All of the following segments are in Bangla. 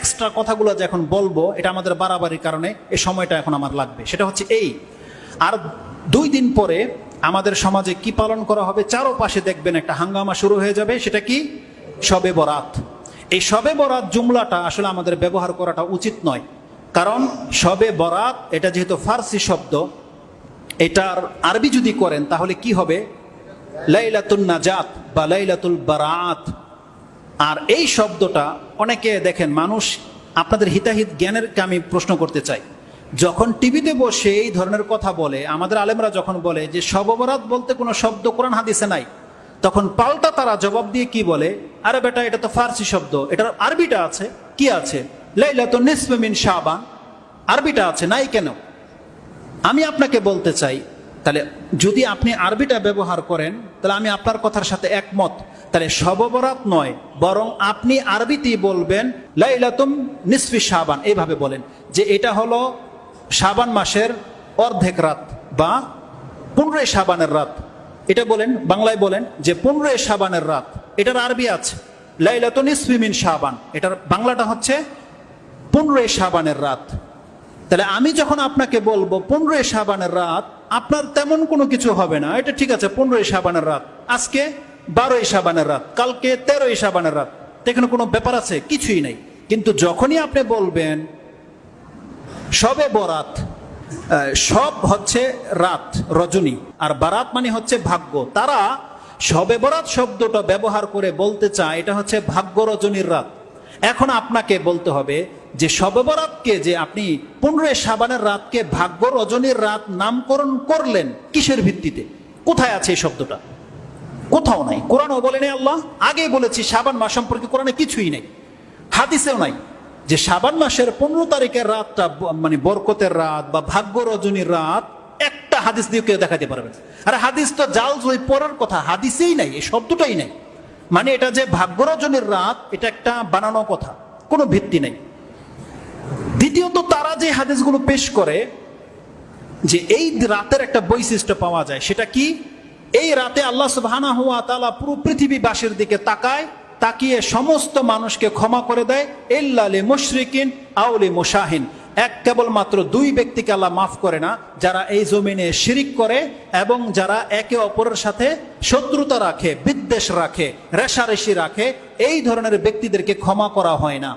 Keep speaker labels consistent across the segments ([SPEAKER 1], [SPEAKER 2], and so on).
[SPEAKER 1] এক্সট্রা কথাগুলো যে এখন বলব, এটা আমাদের বাড়াবাড়ির কারণে এ সময়টা এখন আমার লাগবে। সেটা হচ্ছে এই, আর দুই দিন পরে আমাদের সমাজে কি পালন করা হবে, চারোপাশে দেখবেন একটা হাঙ্গামা শুরু হয়ে যাবে, সেটা কি? সবে বরাত। এই সবে বরাত জুমলাটা আসলে আমাদের ব্যবহার করাটা উচিত নয়। কারণ সবে বরাত, এটা যেহেতু ফার্সি শব্দ, এটার আরবি যদি করেন তাহলে কি হবে? লাইলাতুল নাজাত বা লাইলাতুল বারাত। আর এই শব্দটা অনেকে দেখেন, মানুষ আপনাদের হিতাহিত জ্ঞানের আমি প্রশ্ন করতে চাই। যখন টিভিতে বসে এই ধরনের কথা বলে, আমাদের আলেমরা যখন বলে যে শববরাত বলতে কোনো শব্দ কোরআন হাদিসে নাই, তখন পাল্টা তারা জবাব দিয়ে কি বলে? আরে বেটা, এটা তো ফার্সি শব্দ। এটার আরবিটা আছে? কি আছে? লাইলা তো নিসমিন শাবান। আরবিটা আছে? নাই কেন? আমি আপনাকে বলতে চাই, তাহলে যদি আপনি আরবিটা ব্যবহার করেন তাহলে আমি আপনার কথার সাথে একমত। তাহলে শববরাত নয়, বরং আপনি আরবিতেই বলবেন, লাইলাতুম নিসফি শাবান, এইভাবে বলেন, যে এটা হলো শাবান মাসের অর্ধেক রাত বা পনেরোই শাবানের রাত। এটা বলেন, বাংলায় বলেন, যে পনেরোই শাবানের রাত। এটার আরবি আছে, লাইলাতুন নিসফিমিন শাবান। এটার বাংলাটা হচ্ছে পনেরোই শাবানের রাত। তাহলে আমি যখন আপনাকে বলব পনেরোই সাবানের রাত আপনার তেমন কোনো কিছু হবে না। এটা ঠিক আছে, পনেরোই সাবানের রাত। আজকে বারোই সাবানের রাত, কালকে তেরোই সাবানের রাত। এখানে কোনো ব্যাপার আছে? কিছুই নেই। কিন্তু যখনই আপনি বলবেন, সবে বরাত সব হচ্ছে রাত, রজনী। আর বারাত মানে হচ্ছে ভাগ্য। তারা সবে বরাত শব্দটা ব্যবহার করে বলতে চায়, এটা হচ্ছে ভাগ্য রজনীর রাত। এখন আপনাকে বলতে হবে যে সবে বরাতকে যে আপনি পনেরোই সাবানের রাতকে ভাগ্য রজনীর রাত নামকরণ করলেন, কিসের ভিত্তিতে? কোথায় আছে এই শব্দটা? কোথাও নাই। কোরআনও বলেনি আল্লাহ। আগে বলেছি সাবান মাস সম্পর্কে কোরআনে কিছুই নেই। হাদিসেও নাই যে সাবান মাসের পনেরো তারিখের রাতটা মানে বরকতের রাত বা ভাগ্য রজনীর রাত, একটা হাদিস দিয়ে কেউ দেখাতে পারবেন আর হাদিস তো জাল ওই পরের কথা, হাদিসেই নাই, এই শব্দটাই নাই। মানে এটা যে ভাগ্য রজনীর রাত, এটা একটা বানানো কথা, কোনো ভিত্তি নেই। দ্বিতীয়ত তারা যে হাদিসগুলো পেশ করে যে এই রাতের একটা বৈশিষ্ট্য পাওয়া যায়, সেটা কি? এই রাতে আল্লাহ সুবহানা হুয়া তালা পুরো পৃথিবীবাসীর দিকে তাকায়, তাকিয়ে সমস্ত মানুষকে ক্ষমা করে দেয় ইল্লালে মুশরিকিন আউলি মুশাহিন। এক কেবলমাত্র দুই ব্যক্তিকে আল্লাহ মাফ করে না, যারা এই জমিনে শিরিক করে এবং যারা একে অপরের সাথে শত্রুতা রাখে, বিদ্বেষ রাখে, রেশারেশি রাখে, এই ধরনের ব্যক্তিদেরকে ক্ষমা করা হয় না।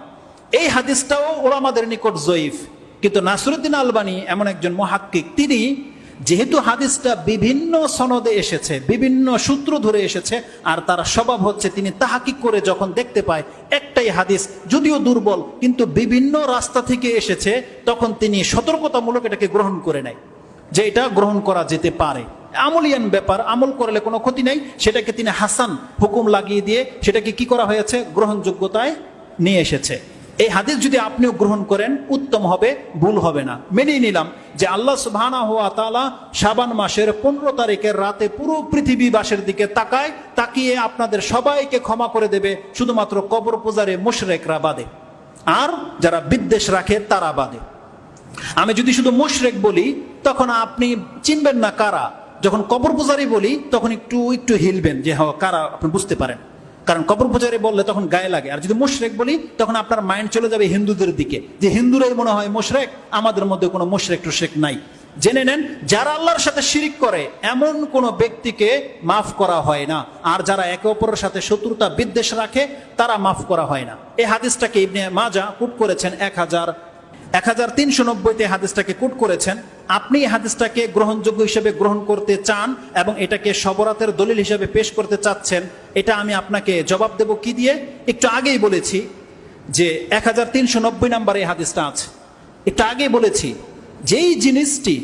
[SPEAKER 1] এই হাদিসটাও ওলামাদের নিকট জয়ীফ। কিন্তু নাসরুদ্দিন আলবানী এমন একজন মহাক্কিক, তিনি যেহেতু হাদিসটা বিভিন্ন সনদে এসেছে, বিভিন্ন সূত্র ধরে এসেছে, আর তার স্বভাব হচ্ছে তিনি তাহাকিক করে যখন দেখতে পায় একটাই হাদিস, যদিও দুর্বল, কিন্তু বিভিন্ন রাস্তা থেকে এসেছে, তখন তিনি সতর্কতামূলক এটাকে গ্রহণ করে নেয়, যে এটা গ্রহণ করা যেতে পারে। আমলিয়ান ব্যাপার, আমল করলে কোনো ক্ষতি নাই, সেটাকে তিনি হাসান হুকুম লাগিয়ে দিয়ে সেটাকে কি করা হয়েছে? গ্রহণযোগ্যতায় নিয়ে এসেছে। এই হাদিস যদি আপনিও গ্রহণ করেন, উত্তম হবে, ভুল হবে না। মেনেই নিলাম যে আল্লাহ সুবহানা হুয়া তালা শাবান মাসের পনেরো তারিখের রাতে পুরো পৃথিবীবাসের দিকে তাকায়, তাকিয়ে আপনাদের সবাইকে ক্ষমা করে দেবে, শুধুমাত্র কবর পূজারে মুশরেকরা বাদে। আর যারা বিদ্বেষ রাখে, তারা বাদে। আমি যদি শুধু মুশরেক বলি, তখন আপনি চিনবেন না কারা। যখন কবর পূজারি বলি, তখন একটু একটু হিলবেন যে হ্যাঁ কারা, আপনি বুঝতে পারেন। কারণ কবর পূজারি বললে তখন গায়ে লাগে। আর যদি মুশরেক বলি, তখন আপনার মাইন্ড চলে যাবে হিন্দুদের দিকে। যে হিন্দুরাই মনে হয় মুশরেক, আমাদের মধ্যে কোনো মুশরেক টুশরেক নাই। জেনে নেন, যারা আল্লাহর সাথে শিরিক করে, এমন কোন ব্যক্তিকে মাফ করা হয় না। আর যারা একে অপরের সাথে শত্রুতা বিদ্বেষ রাখে, তারা মাফ করা হয় না। এই হাদিসটাকে ইবনে মাজা কুট করেছেন এক হাজার এক হাজার তিনশো নব্বইতে হাদিসটাকে কুট করেছেন। আপনি হাদিসটাকে গ্রহণযোগ্য হিসেবে গ্রহণ করতে চান এবং এটাকে সবরাতের দলিল হিসেবে পেশ করতে চাচ্ছেন, এটা আমি আপনাকে জবাব দেব কি দিয়ে? একটু আগেই বলেছি যে এক হাজার তিনশো নব্বই নাম্বার এই হাদিসটা আছে। একটু আগেই বলেছি, যেই জিনিসটি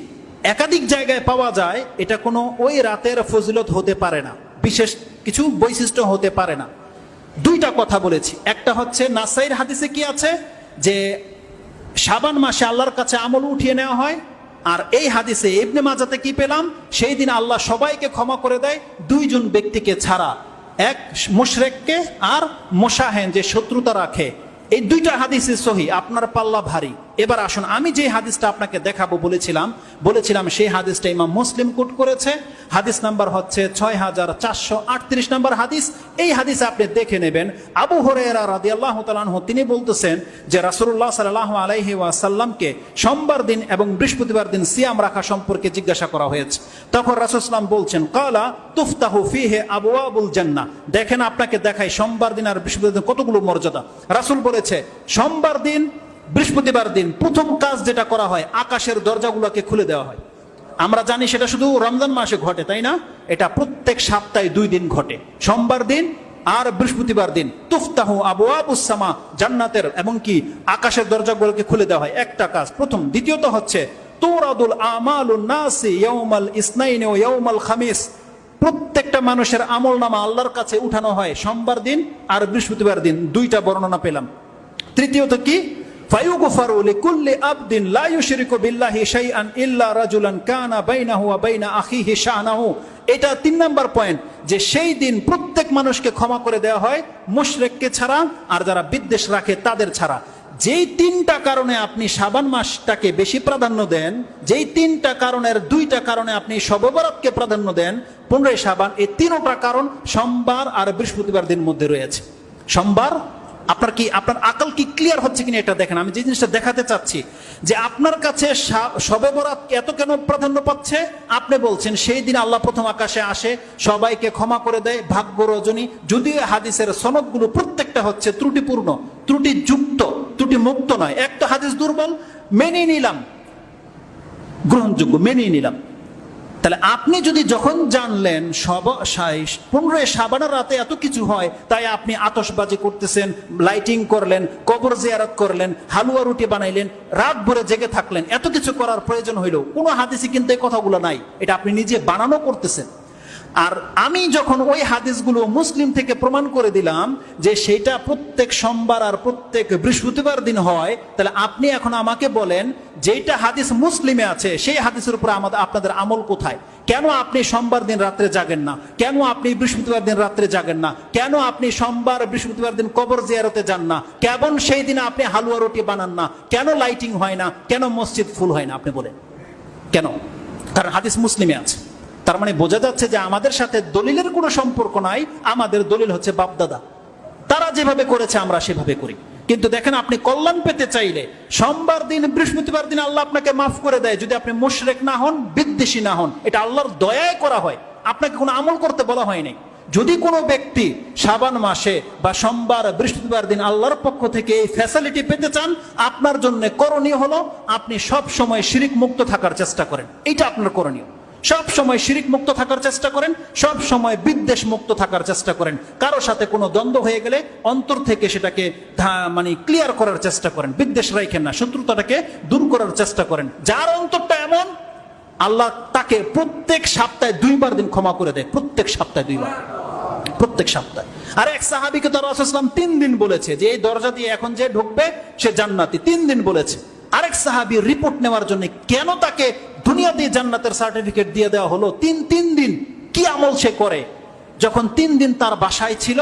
[SPEAKER 1] একাধিক জায়গায় পাওয়া যায়, এটা কোনো ওই রাতের ফজিলত হতে পারে না, বিশেষ কিছু বৈশিষ্ট্য হতে পারে না। দুইটা কথা বলেছি, একটা হচ্ছে নাসাইর হাদিসে কি আছে? যে শাবান মাসে আল্লাহর কাছে আমল উঠিয়ে নেওয়া হয়। আর এই হাদিসে ইবনে মাজাতে কি পেলাম? সেই দিন আল্লাহ সবাইকে ক্ষমা করে দেয়, দুইজন ব্যক্তিকে ছাড়া। এক মুশরেককে আর মোশাহেন, যে শত্রুতা রাখে। এই দুইটা হাদিসে সহি, আপনার পাল্লা ভারী। এবার আসুন, আমি যে হাদিসটা আপনাকে দেখাবো বলেছিলাম বলেছিলাম সেই হাদিসটা ইমাম মুসলিম কোট করেছে। হাদিস নাম্বার হচ্ছে ছয় হাজার চারশো আটত্রিশ নাম্বার হাদিস। এই হাদিস আপনি দেখে নেবেন। আবু হরেরা রাদি আল্লাহ তালাহ তিনি বলতেছেন যে রাসুল্লাহ সাল্লাহ আলাইহি ওয়াসাল্লামকে সোমবার দিন এবং বৃহস্পতিবার দিন সিয়াম রাখা সম্পর্কে জিজ্ঞাসা করা হয়েছে। তখন রাসুলাম বলছেন, কালা তুফতাহু ফিহে আবু আবুল জান্না দেখেন, আপনাকে দেখাই সোমবার দিন আর বৃহস্পতিবার দিন কতগুলো মর্যাদা। রাসুল বলেছে, সোমবার দিন বৃহস্পতিবার দিন প্রথম কাজ যেটা করা হয়, আকাশের দরজাগুলোকে খুলে দেওয়া হয়। আমরা জানি সেটা শুধু রমজান মাসে ঘটে, তাই না? এটা প্রত্যেক সপ্তাহে দুই দিন ঘটে। সোমবার দিন আর বৃহস্পতিবার দিন। তুফতাহ আবু আবুসামা জান্নাতের এবং কি আকাশের দরজাগুলোকে খুলে দেওয়া হয়। একটা কাজ, প্রথম, দ্বিতীয়ত হচ্ছে তুরাদুল আমালুন নাসি ইয়াউমাল ইসনাইন ও ইয়াউমাল খামিস। প্রত্যেকটা মানুষের আমল নামা আল্লাহর কাছে উঠানো হয়। সোমবার দিন আর বৃহস্পতিবার দিন দুইটা বর্ণনা পেলাম। তৃতীয়ত কি? ফায়ুগফারু লিকুল্লি আবদিন লা ইউশরিকু বিল্লাহি শাইআন ইল্লা রাজুলান কানা বাইনাহু ওয়া বাইনা আখিহি শানাহু। এটা তিন নাম্বার পয়েন্ট, যে সেই দিন প্রত্যেক মানুষকে ক্ষমা করে দেওয়া হয়, মুশরিককে ছাড়া, আর যারা বিদ্বেষ রাখে তাদের ছাড়া। যেই তিনটা কারণে আপনি সাবান মাসটাকে বেশি প্রাধান্য দেন, যেই তিনটা কারণের দুইটা কারণে আপনি সববরাতকে প্রাধান্য দেন পনেরোই সাবান এই তিনটা কারণ সোমবার আর বৃহস্পতিবার দিন মধ্যে রয়েছে। সোমবার আপনার কি, আপনার আকল কি ক্লিয়ার হচ্ছে কিনা এটা দেখেন? আমি যে জিনিসটা দেখাতে চাচ্ছি, যে আপনার কাছে সবে বরাত এত কেন প্রাধান্য পাচ্ছে? আপনি বলছেন, সেই দিন আল্লাহ প্রথম আকাশে আসে, সবাইকে ক্ষমা করে দেয়, ভাগ্য রজনী। যদিও হাদিসের সনদগুলো প্রত্যেকটা হচ্ছে ত্রুটিপূর্ণ, ত্রুটিযুক্ত ত্রুটি মুক্ত নয়। একটা হাদিস দুর্বল মেনে নিলাম। গ্রহণযোগ্য মেনে নিলাম। তাহলে আপনি যদি যখন জানলেন সব পনেরোই সাবানের রাতে এত কিছু হয়, তাই আপনি আতসবাজি করতেছেন, লাইটিং করলেন, কবর জিয়ারত করলেন, হালুয়া রুটি বানাইলেন, রাত ভরে জেগে থাকলেন, এত কিছু করার প্রয়োজন হইল। কোনো হাদিসে কিন্তু এই কথাগুলো নাই। এটা আপনি নিজে বানানো করতেছেন। আর আমি যখন ওই হাদিসগুলো মুসলিম থেকে প্রমাণ করে দিলাম যে সেটা প্রত্যেক সোমবার আর প্রত্যেক বৃহস্পতিবার দিন হয়, তাহলে আপনি এখন আমাকে বলেন যেটা হাদিস মুসলিমে আছে, সেই হাদিসের উপর আমাদের, আপনাদের আমল কোথায়? কেন আপনি সোমবার দিন রাত্রে জাগেন না? কেন আপনি বৃহস্পতিবার দিন রাত্রে জাগেন না? কেন আপনি সোমবার, বৃহস্পতিবার দিন কবর জিয়ারতে যান না? কেমন সেই দিনে আপনি হালুয়া রুটি বানান না? কেন লাইটিং হয় না? কেন মসজিদ ফুল হয় না? আপনি বলেন। কেন? কারণ হাদিস মুসলিমে আছে। তার মানে বোঝা যাচ্ছে যে আমাদের সাথে দলিলের কোনো সম্পর্ক নাই, আমাদের দলিল হচ্ছে বাপদাদা। তারা যেভাবে করেছে, আমরা সেভাবে করি। কিন্তু দেখেন, আপনি কল্যাণ পেতে চাইলে, সোমবার দিন, বৃহস্পতিবার দিন আল্লাহ আপনাকে মাফ করে দেয়, যদি আপনি মুশরেক না হন, বিদ্বেষী না হন। এটা আল্লাহর দয়ায় করা হয়। আপনাকে কোনো আমল করতে বলা হয়নি যদি কোনো ব্যক্তি সাবান মাসে বা সোমবার, বৃহস্পতিবার দিন আল্লাহর পক্ষ থেকে এই ফ্যাসিলিটি পেতে চান, আপনার জন্য করণীয় হলো, আপনি সব সময় শিরিক মুক্ত থাকার চেষ্টা করেন। এটা আপনার করণীয়। সব সময় শিরিক মুক্ত থাকার চেষ্টা করেন, সব সময় বিদ্বেষ মুক্ত থাকার চেষ্টা করেন। কারও সাথে কোনো দ্বন্দ্ব হয়ে গেলে অন্তর থেকে সেটাকে মানে ক্লিয়ার করার চেষ্টা করেন। বিদ্বেষ রাখেন না, শত্রুতাটাকে দূর করার চেষ্টা করেন। যার অন্তরটা এমন, আল্লাহ তাকে প্রত্যেক সপ্তাহে দুইবার দিন ক্ষমা করে দেয়। প্রত্যেক সপ্তাহে দুইবার। প্রত্যেক সপ্তাহে। আর এক সাহাবিকে তার আসলাম তিন দিন বলেছে যে, এই দরজা দিয়ে এখন যে ঢুকবে, সে জান্নাতি। তিন দিন বলেছে। আরেক সাহাবি রিপোর্ট নেওয়ার জন্য কেন তাকে দুনিয়াতে জান্নাতের সার্টিফিকেট দিয়ে দেওয়া হলো তিন তিন দিন কি আমল সে করে? যখন তিন দিন তার বাসায় ছিল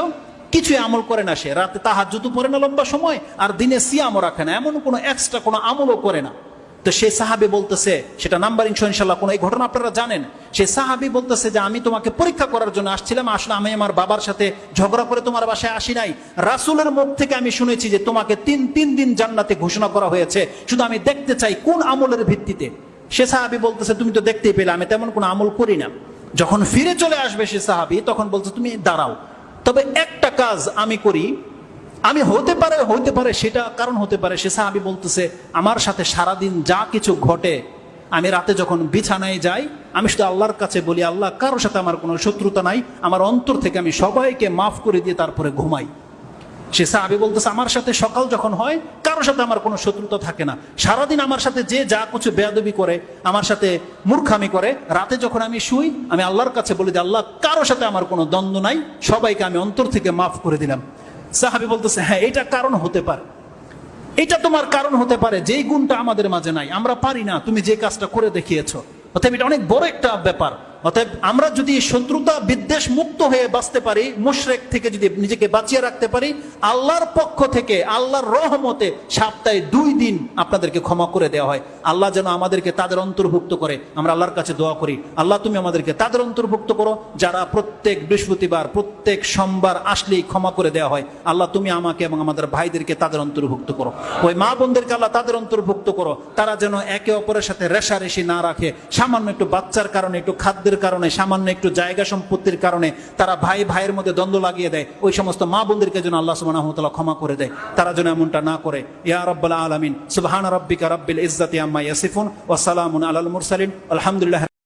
[SPEAKER 1] কিছু আমল করে না সে। রাতে তাহার জুতু পরে না লম্বা সময়, আর দিনে সিয়ামও রাখে না। এমন কোনো এক্সট্রা কোনো আমলও করে না। তো সেই সাহাবি বলতেছে, সেটা নাম্বার ইনশাল্লাহ কোনো এই ঘটনা আপনারা জানেন। সে সাহাবি বলতেছে যে, আমি তোমাকে পরীক্ষা করার জন্য আসছিলাম। আসলে আমি আমার বাবার সাথে ঝগড়া করে তোমার বাসায় আসি নাই। রাসুলের মুখ থেকে আমি শুনেছি যে তোমাকে তিন তিন দিন জান্নাতে ঘোষণা করা হয়েছে। শুধু আমি দেখতে চাই কোন আমলের ভিত্তিতে। সে সাহাবি বলতেছে, তুমি তো দেখতেই পেলে, আমি তেমন কোনো আমল করি না। যখন ফিরে চলে আসবে সে সাহাবি, তখন বলছে, তুমি দাঁড়াও, তবে একটা কাজ আমি করি। আমি হতে পারে হতে পারে, সেটা কারণ হতে পারে। সে সাহাবি বলতেছে, আমার সাথে সারাদিন যা কিছু ঘটে, আমি রাতে যখন বিছানায় যাই, আমি শুধু আল্লাহর কাছে বলি, আল্লাহ, কারোর সাথে আমার কোনো শত্রুতা নাই, আমার অন্তর থেকে আমি সবাইকে মাফ করে দিয়ে তারপরে ঘুমাই। সে সাহাবি বলতেছে, আমার সাথে সকাল যখন হয়, কারোর সাথে আমার কোনো শত্রুতা থাকে না। সারাদিন আমার সাথে যে যা কিছু বেয়াদবি করে, আমার সাথে মূর্খামি করে, রাতে যখন আমি শুই, আমি আল্লাহর কাছে বলি যে, আল্লাহ, কারোর সাথে আমার কোনো দ্বন্দ্ব নাই, সবাইকে আমি অন্তর থেকে মাফ করে দিলাম। সাহাবি বলতেছে হ্যাঁ এটা কারণ হতে পারে। এটা তোমার কারণ হতে পারে, যেই গুণটা আমাদের মাঝে নাই। আমরা পারি না, তুমি যে কাজটা করে দেখিয়েছ। অর্থাৎ এটা অনেক বড় একটা ব্যাপার। অতএব আমরা যদি শত্রুতা, বিদ্বেষ মুক্ত হয়ে বাঁচতে পারি, মুশরেক থেকে যদি নিজেকে বাঁচিয়ে রাখতে পারি, আল্লাহর পক্ষ থেকে, আল্লাহর রহমতে সপ্তাহে দুই দিন আপনাদেরকে ক্ষমা করে দেওয়া হয়। আল্লাহ যেন আমাদেরকে তাদের অন্তর্ভুক্ত করে। আমরা আল্লাহর কাছে দোয়া করি, আল্লাহ তুমি আমাদেরকে তাদের অন্তর্ভুক্ত করো, যারা প্রত্যেক বৃহস্পতিবার, প্রত্যেক সোমবার আসলেই ক্ষমা করে দেওয়া হয়। আল্লাহ তুমি আমাকে এবং আমাদের ভাইদেরকে তাদের অন্তর্ভুক্ত করো। ওই মা বোনদেরকে আল্লাহ তাদের অন্তর্ভুক্ত করো। তারা যেন একে অপরের সাথে রেশারেশি না রাখে। সামান্য একটু বাচ্চার কারণে, একটু খাদ্যের কারণে, সামান্য একটু জায়গা সম্পত্তির কারণে তারা ভাই ভাইয়ের মধ্যে দ্বন্দ্ব লাগিয়ে দেয়। ওই সমস্ত মা বোনদেরকে যেন আল্লাহ সুবহানাহু ক্ষমা করে দেয়। তারা যেন এমনটা না করে। ইয়া রব্বাল আলমিন, সুবহান রব্বিকা রব্বিল ইজ্জাতি আম্মা ইয়াসিফুন ও সালামুন আলাল মুরসালিন। আলহামদুলিল্লাহ